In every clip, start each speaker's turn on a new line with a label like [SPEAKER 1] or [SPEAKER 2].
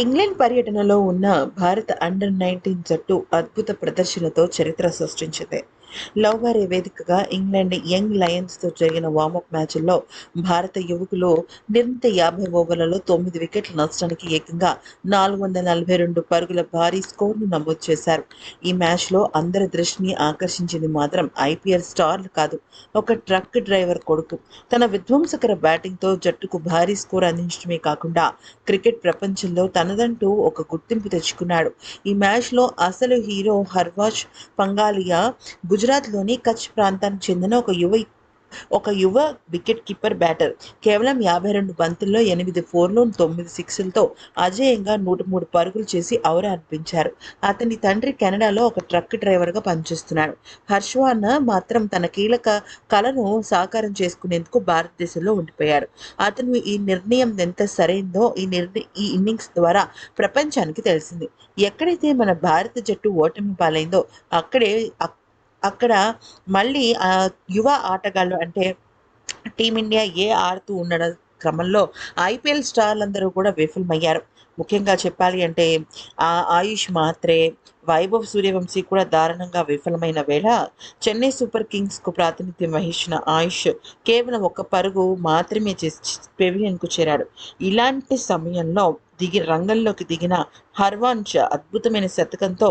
[SPEAKER 1] England పర్యటనలో ఉన్న భారత అండర్ నైన్టీన్ జట్టు అద్భుత ప్రదర్శనతో చరిత్ర సృష్టించింది. లవ్వారే వేదికగా ఇంగ్లాండ్ యంగ్ లయన్స్తో జరిగిన వార్మప్ మ్యాచ్ల్లో భారత యువకులు నిర్ణీత యాభై ఓవర్లలో తొమ్మిది వికెట్ల నష్టానికి ఏకంగా నాలుగు వందల నలభై రెండు పరుగుల భారీ స్కోర్ను నమోదు చేశారు. ఈ మ్యాచ్లో అందరి దృష్టిని ఆకర్షించింది మాత్రం ఐపీఎల్ స్టార్లు కాదు ఒక ట్రక్ డ్రైవర్ కొడుకు. తన విధ్వంసకర బ్యాటింగ్తో జట్టుకు భారీ స్కోర్ అందించడమే కాకుండా క్రికెట్ ప్రపంచంలో తనదంటూ ఒక గుర్తింపు తెచ్చుకున్నాడు. ఈ మ్యాచ్లో అసలు హీరో హర్వాజ్ పంగాలియా గుజరాత్లోని కచ్ ప్రాంతానికి చెందిన ఒక యువ ఒక యువ వికెట్ కీపర్ బ్యాటర్. కేవలం యాభై రెండు బంతుల్లో ఎనిమిది ఫోర్లు తొమ్మిది సిక్స్లతో అజేయంగా నూట మూడు పరుగులు చేసి ఔర అనిపించారు అతని తండ్రి కెనడాలో ఒక ట్రక్ డ్రైవర్గా పనిచేస్తున్నాడు. హర్షవాన్ మాత్రం తన కీలక కళను సాకారం చేసుకునేందుకు భారతదేశంలో ఉండిపోయాడు అతను ఈ నిర్ణయం ఎంత సరైందో ఈ నిర్ణయ ఈ ఇన్నింగ్స్ ద్వారా ప్రపంచానికి తెలిసింది. ఎక్కడైతే మన భారత జట్టు ఓటమి పాలైందో అక్కడే అక్కడ మళ్ళీ యువ ఆటగాళ్ళు అంటే టీమిండియా ఏ ఆడుతూ ఉండడం క్రమంలో ఐపీఎల్ స్టార్లందరూ కూడా విఫలమయ్యారు. ముఖ్యంగా చెప్పాలి అంటే ఆ ఆయుష్ మాత్రే వైభవ్ సూర్యవంశీ కూడా దారుణంగా విఫలమైన వేళ చెన్నై సూపర్ కింగ్స్కు ప్రాతినిధ్యం వహించిన ఆయుష్ కేవలం ఒక పరుగు మాత్రమే చేసి పెవిలియన్కు చేరాడు. ఇలాంటి సమయంలో దిగి రంగంలోకి దిగిన హర్వాన్ష అద్భుతమైన శతకంతో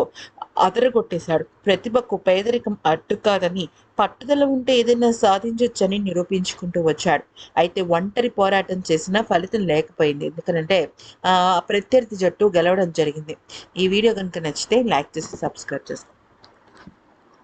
[SPEAKER 1] అదరగొట్టేశాడు. ప్రతిభకు పేదరికం అడ్డు కాదని పట్టుదల ఉంటే ఏదైనా సాధించవచ్చని నిరూపించుకుంటూ వచ్చాడు. అయితే ఒంటరి పోరాటం చేసినా ఫలితం లేకపోయింది. ఎందుకంటే ప్రత్యర్థి జట్టు గెలవడం జరిగింది. ఈ వీడియో కనుక నచ్చితే లైక్ చేసి సబ్స్క్రైబ్ చేసుకోండి.